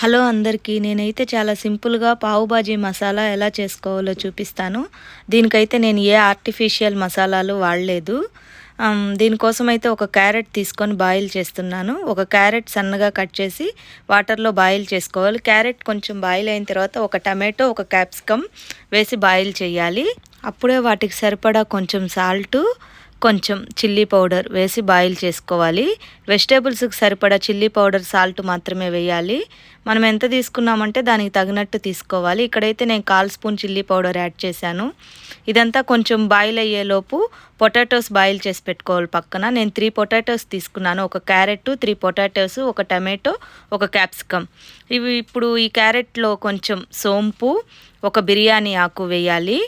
Hello అందరికీ నేనైతే చాలా సింపుల్గా పావుబాజీ మసాలా ఎలా చేసుకోవాలో చూపిస్తాను. దీనికైతే నేను ఏ ఆర్టిఫిషియల్ మసాలాలు వాడలేదు. దీనికోసం అయితే ఒక క్యారెట్ తీసుకొని బాయిల్ చేస్తున్నాను. ఒక క్యారెట్ సన్నగా కట్ చేసి వాటర్లో బాయిల్ చేసుకోవాలి. క్యారెట్ కొంచెం బాయిల్ అయిన తర్వాత ఒక టమాటో ఒక క్యాప్సికమ్ వేసి బాయిల్ చేయాలి. అప్పుడే వాటికి సరిపడా కొంచెం సాల్టు కొంచెం చిల్లీ పౌడర్ వేసి బాయిల్ చేసుకోవాలి. వెజిటేబుల్స్కి సరిపడా చిల్లీ పౌడర్ సాల్ట్ మాత్రమే వేయాలి. మనం ఎంత తీసుకున్నామంటే దానికి తగినట్టు తీసుకోవాలి. ఇక్కడైతే నేను కాల్ స్పూన్ చిల్లీ పౌడర్ యాడ్ చేశాను. ఇదంతా కొంచెం బాయిల్ అయ్యేలోపు పొటాటోస్ బాయిల్ చేసి పెట్టుకోవాలి పక్కన. నేను త్రీ పొటాటోస్ తీసుకున్నాను. ఒక క్యారెట్ త్రీ పొటాటోస్ ఒక టమాటో ఒక క్యాప్సికమ్. ఇవి ఇప్పుడు ఈ క్యారెట్లో కొంచెం సోంపు ఒక బిర్యానీ ఆకు వేయాలి.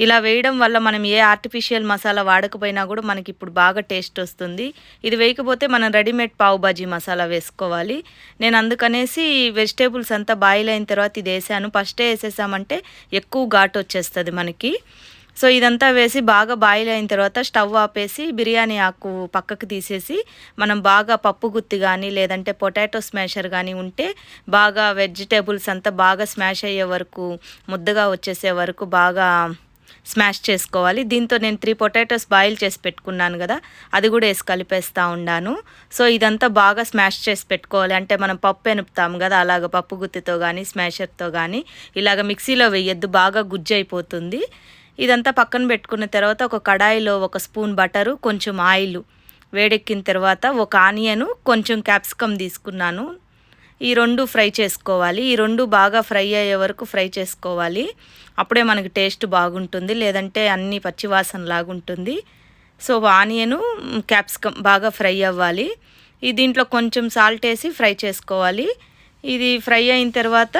ఇలా వేయడం వల్ల మనం ఏ ఆర్టిఫిషియల్ మసాలా వాడకపోయినా కూడా మనకి ఇప్పుడు బాగా టేస్ట్ వస్తుంది. ఇది వేయకపోతే మనం రెడీమేడ్ పావు బాజీ మసాలా వేసుకోవాలి. నేను అందుకనేసి వెజిటేబుల్స్ అంతా బాయిల్ అయిన తర్వాత ఇది వేసాను. ఫస్టే వేసేసామంటే ఎక్కువ ఘాటు వచ్చేస్తుంది మనకి. సో ఇదంతా వేసి బాగా బాయిల్ అయిన తర్వాత స్టవ్ ఆపేసి బిర్యానీ ఆకు పక్కకు తీసేసి మనం బాగా పప్పు గుత్తి కానీ లేదంటే పొటాటో స్మాషర్ కానీ ఉంటే బాగా వెజిటేబుల్స్ అంతా బాగా స్మాష్ అయ్యే వరకు ముద్దగా వచ్చేసే వరకు బాగా స్మాష్ చేసుకోవాలి. దీంతో నేను త్రీ పొటాటోస్ బాయిల్ చేసి పెట్టుకున్నాను కదా అది కూడా వేసి కలిపేస్తూ ఉన్నాను. సో ఇదంతా బాగా స్మాష్ చేసి పెట్టుకోవాలి. అంటే మనం పప్పు ఎనుపుతాం కదా అలాగ పప్పు గుత్తితో కానీ స్మాషర్తో కానీ ఇలాగ మిక్సీలో వేయద్దు బాగా గుజ్జు అయిపోతుంది ఇదంతా పక్కన పెట్టుకున్న తర్వాత ఒక కడాయిలో ఒక స్పూన్ బటరు కొంచెం ఆయిల్ వేడెక్కిన తర్వాత ఒక ఆనియను కొంచెం క్యాప్సికమ్ తీసుకున్నాను. ఈ రెండు ఫ్రై చేసుకోవాలి. ఈ రెండు బాగా ఫ్రై అయ్యే వరకు ఫ్రై చేసుకోవాలి. అప్పుడే మనకి టేస్ట్ బాగుంటుంది. లేదంటే అన్ని పచ్చివాసన లాగుంటుంది. సో ఆనియను క్యాప్సికమ్ బాగా ఫ్రై అవ్వాలి. ఈ దీంట్లో కొంచెం సాల్ట్ వేసి ఫ్రై చేసుకోవాలి. ఇది ఫ్రై అయిన తర్వాత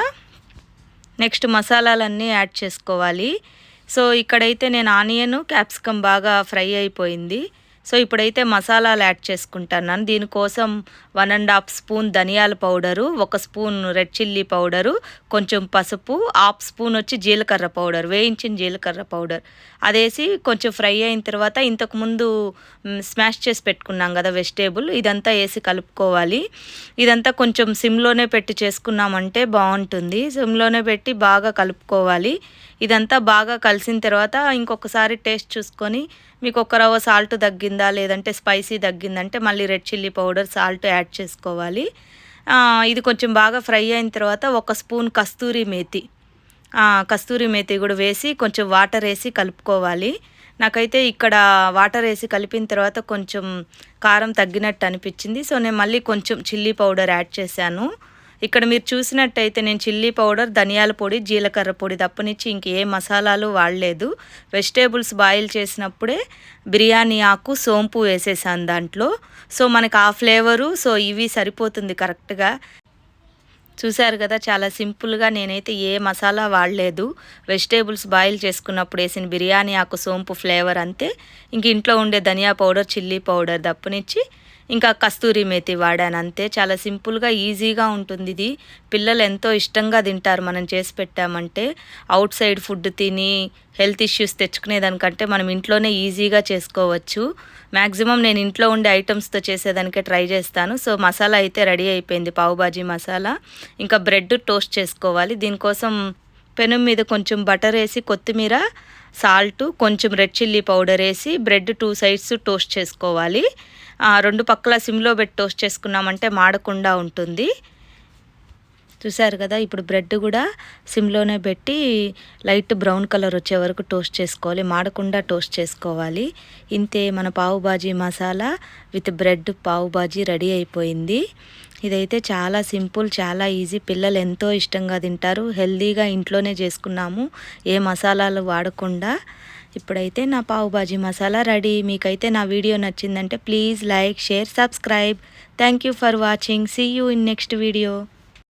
నెక్స్ట్ మసాలాలన్నీ యాడ్ చేసుకోవాలి. సో ఇక్కడైతే నేను ఆనియను క్యాప్సికమ్ బాగా ఫ్రై అయిపోయింది. సో ఇప్పుడైతే మసాలాలు యాడ్ చేసుకుంటున్నాను దీనికోసం వన్ అండ్ హాఫ్ స్పూన్ ధనియాల పౌడరు ఒక స్పూన్ రెడ్ చిల్లీ పౌడరు కొంచెం పసుపు హాఫ్ స్పూన్ వచ్చి జీలకర్ర పౌడర్ వేయించిన జీలకర్ర పౌడర్. అదేసి కొంచెం ఫ్రై అయిన తర్వాత ఇంతకుముందు స్మాష్ చేసి పెట్టుకున్నాం కదా వెజిటేబుల్ ఇదంతా వేసి కలుపుకోవాలి. ఇదంతా కొంచెం సిమ్లోనే పెట్టి చేసుకున్నామంటే బాగుంటుంది. సిమ్లోనే పెట్టి బాగా కలుపుకోవాలి. ఇదంతా బాగా కలిసిన తర్వాత ఇంకొకసారి టేస్ట్ చూసుకొని మీకు ఒక రవ్వ సాల్ట్ తగ్గిందా? లేదంటే స్పైసీ తగ్గిందంటే మళ్ళీ red chilli powder salt add చేసుకోవాలి. ఇది కొంచెం బాగా ఫ్రై అయిన తర్వాత ఒక స్పూన్ కస్తూరి మేతి. కస్తూరి మేతి కూడా వేసి కొంచెం వాటర్ వేసి కలుపుకోవాలి. నాకైతే ఇక్కడ వాటర్ వేసి కలిపిన తర్వాత కొంచెం కారం తగ్గినట్టు అనిపించింది. సో నేను మళ్ళీ కొంచెం చిల్లీ పౌడర్ యాడ్ చేశాను. ఇక్కడ మీరు చూసినట్టయితే నేను చిల్లీ పౌడర్ ధనియాల పొడి జీలకర్ర పొడి తప్పనిచ్చి ఇంక ఏ మసాలాలు వాడలేదు. వెజిటేబుల్స్ బాయిల్ చేసినప్పుడే బిర్యానీ ఆకు సోంపు వేసేసాను దాంట్లో. సో మనకు ఆ ఫ్లేవరు సో ఇవి సరిపోతుంది కరెక్ట్గా. చూశారు కదా చాలా సింపుల్గా నేనైతే ఏ మసాలా వాడలేదు. వెజిటేబుల్స్ బాయిల్ చేసుకున్నప్పుడు వేసిన బిర్యానీ ఆకు సోంపు ఫ్లేవర్ అంతే. ఇంక ఇంట్లో ఉండే ధనియా పౌడర్ చిల్లీ పౌడర్ దప్పనిచ్చి ఇంకా కస్తూరి మేతి వాడాను అంతే చాలా సింపుల్గా ఈజీగా ఉంటుంది ఇది. పిల్లలు ఎంతో ఇష్టంగా తింటారు మనం చేసి పెట్టామంటే. అవుట్ సైడ్ ఫుడ్ తిని హెల్త్ ఇష్యూస్ తెచ్చుకునేదానికంటే మనం ఇంట్లోనే ఈజీగా చేసుకోవచ్చు. మ్యాక్సిమం నేను ఇంట్లో ఉండే ఐటమ్స్తో చేసేదానికే ట్రై చేస్తాను. సో మసాలా అయితే రెడీ అయిపోయింది. పావుబాజీ మసాలా. ఇంకా బ్రెడ్ టోస్ట్ చేసుకోవాలి. దీనికోసం పెనం మీద కొంచెం బటర్ వేసి కొత్తిమీర సాల్ట్ కొంచెం రెడ్ చిల్లీ పౌడర్ వేసి బ్రెడ్ టూ సైడ్స్ టోస్ట్ చేసుకోవాలి. రెండు పక్కల సిమ్లో పెట్టి టోస్ట్ చేసుకున్నామంటే మాడకుండా ఉంటుంది. చూసారు కదా ఇప్పుడు బ్రెడ్ కూడా సిమ్లోనే పెట్టి లైట్ బ్రౌన్ కలర్ వచ్చే వరకు టోస్ట్ చేసుకోవాలి. మాడకుండా టోస్ట్ చేసుకోవాలి. ఇంతే మన pav bhaji masala with bread pav bhaji ready అయిపోయింది. ఇదైతే చాలా సింపుల్ చాలా ఈజీ. పిల్లలు ఎంతో ఇష్టంగా తింటారు. హెల్దీగా ఇంట్లోనే చేసుకున్నాము. ఏ మసాలాలు వాడకుండా. ఇప్పుడైతే నా పావుబాజీ మసాలా రెడీ. మీకైతే నా వీడియో నచ్చిందంటే please like share subscribe. Thank you for watching. See you in next video.